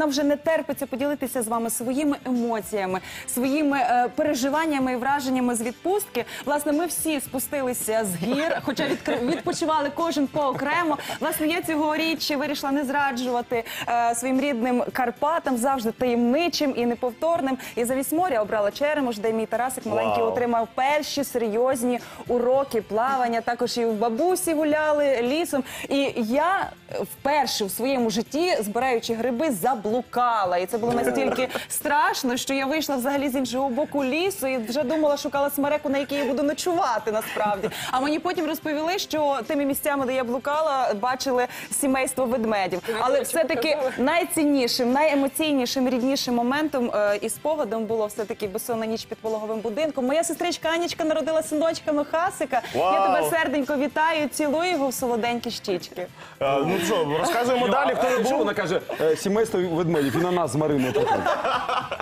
Нам вже не терпиться поділитися з вами своїми емоціями, своїми е, переживаннями і враженнями з відпустки. Власне, ми всі спустилися з гір, хоча відкр- відпочивали кожен поокремо. Власне, я цьогоріч вирішила не зраджувати е, своїм рідним Карпатам, завжди таємничим і неповторним. І замість моря обрала Черемош, де мій Тарасик маленький Вау. отримав перші серйозні уроки плавання. Також і в бабусі гуляли лісом. І я вперше в своєму житті, збираючи гриби, заблукала. І це було настільки страшно, що я вийшла взагалі з іншого боку лісу і вже думала, шукала смереку, на якій я буду ночувати насправді. А мені потім розповіли, що тими місцями, де я блукала, бачили сімейство ведмедів. Але все-таки найціннішим, найемоційнішим, ріднішим моментом е, і спогадом було все-таки безсонна ніч під пологовим будинком. Моя сестричка Анічка народила синочка Михасика. Я тебе серденько вітаю, цілую його в солоденькі щічки. Е, Ну що, розказуємо далі, хто не був. вона каже, е, сімейство ведмедів, і на нас з Мариною приходить.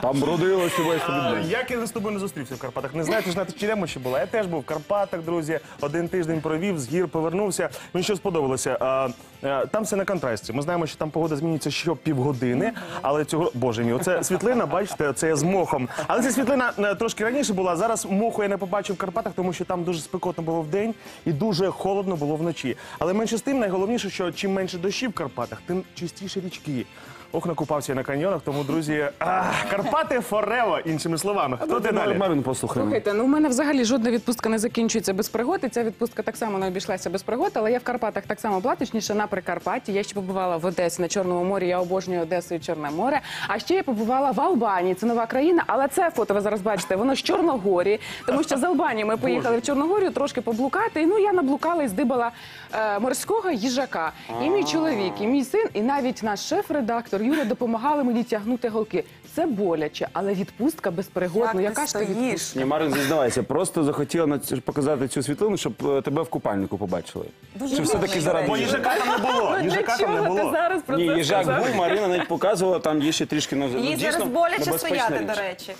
Там родилось сімейство А, ведмедів. Як я з тобою не зустрівся в Карпатах? Не знаєте, ж на Черемоші була. Я теж був в Карпатах, друзі. Один тиждень провів, з гір повернувся. Мені що сподобалося. А, е, Там все на контрасті. Ми знаємо, що там погода змінюється що півгодини, але цього боже мій, оце світлина, бачите, це я з мохом. Але ця світлина е, трошки раніше була. Зараз моху я не побачив в Карпатах, тому що там дуже спекотно було вдень і дуже холодно було вночі. Але менше з тим, найголовніше, що чим менше дощів в Карпатах, тим чистіше річки. Ох, накупався я на каньйонах, тому, друзі, а, Карпати форево, іншими словами. Хто ти далі? Марину послухаємо. Слухайте, ну в мене взагалі жодна відпустка не закінчується без пригод. І ця відпустка так само не обійшлася без пригод. Але я в Карпатах так само була, точніше на Прикарпатті. Я ще побувала в Одесі на Чорному морі. Я обожнюю Одесу і Чорне море. А ще я побувала в Албанії. Це нова країна, але це фото ви зараз бачите. Воно з Чорногорії, тому що з Албанії ми поїхали в Чорногорію трошки поблукати. І ну я наблукала і здибала е, морського їжака. І мій чоловік, і мій син, і навіть наш шеф-редактор Юля допомагали мені тягнути голки. Це боляче, але відпустка без пригод. Як ну ти яка ж ти стоїш? відпустка? Ні, Марин, зізнавайся, просто захотіла на показати цю світлину, щоб е, тебе в купальнику побачили. Дуже Чи все-таки гарно, Бо їжака? там не було. Ну, для Їжака там не чого ти було. зараз про Ні, це їжак сказав? був, Марина навіть показувала, там є ще трішки на Їй дійсно зараз боляче небезпечна стояти, річ. до речі.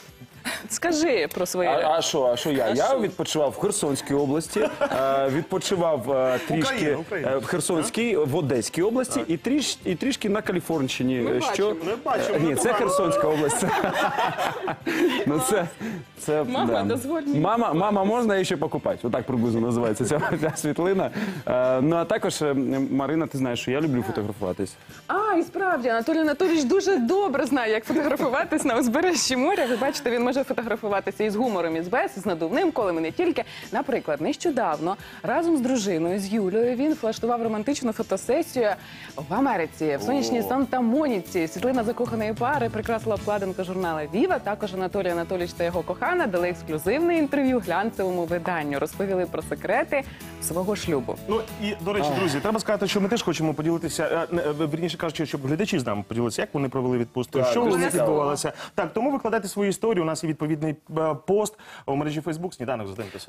Скажи про своє. А, а що, а що я? Я відпочивав в Херсонській області, е, відпочивав е, трішки Україна, Україна. е, в Херсонській, в Одеській області і, тріш, і трішки на Каліфорнщині. Ми Е, бачимо. Ми бачимо, Е, Ні, це непогано. Херсонська область. ну це, це Мама, дозволь мені Мама, мама, можна її ще покупати? Отак приблизно називається ця, ця світлина. Е, ну а також е, Марина, ти знаєш, що я люблю фотографуватись. А, і справді, Анатолій Анатолійович дуже добре знає, як фотографуватись на узбережжі моря. Ви бачите, він може фотографуватися і з гумором, і з без, і з надувним колем, і не тільки. Наприклад, нещодавно разом з дружиною, з Юлею, він влаштував романтичну фотосесію в Америці, в сонячній Санта-Моніці. Світлина закоханої пари прикрасила обкладинку журнала Віва. Також Анатолій Анатолійович та його кохана дали ексклюзивне інтерв'ю глянцевому виданню. Розповіли про секрети свого шлюбу. Ну і до речі, друзі, треба сказати, що ми теж хочемо поділитися. е, е, Вірніше кажучи, щоб глядачі з нами поділилися, як вони провели відпустку, Так, що дуже них цікаво. відбувалося. Так, тому викладайте свої історії. У нас є відповідний е, пост у мережі Фейсбук. Сніданок з 1+,1.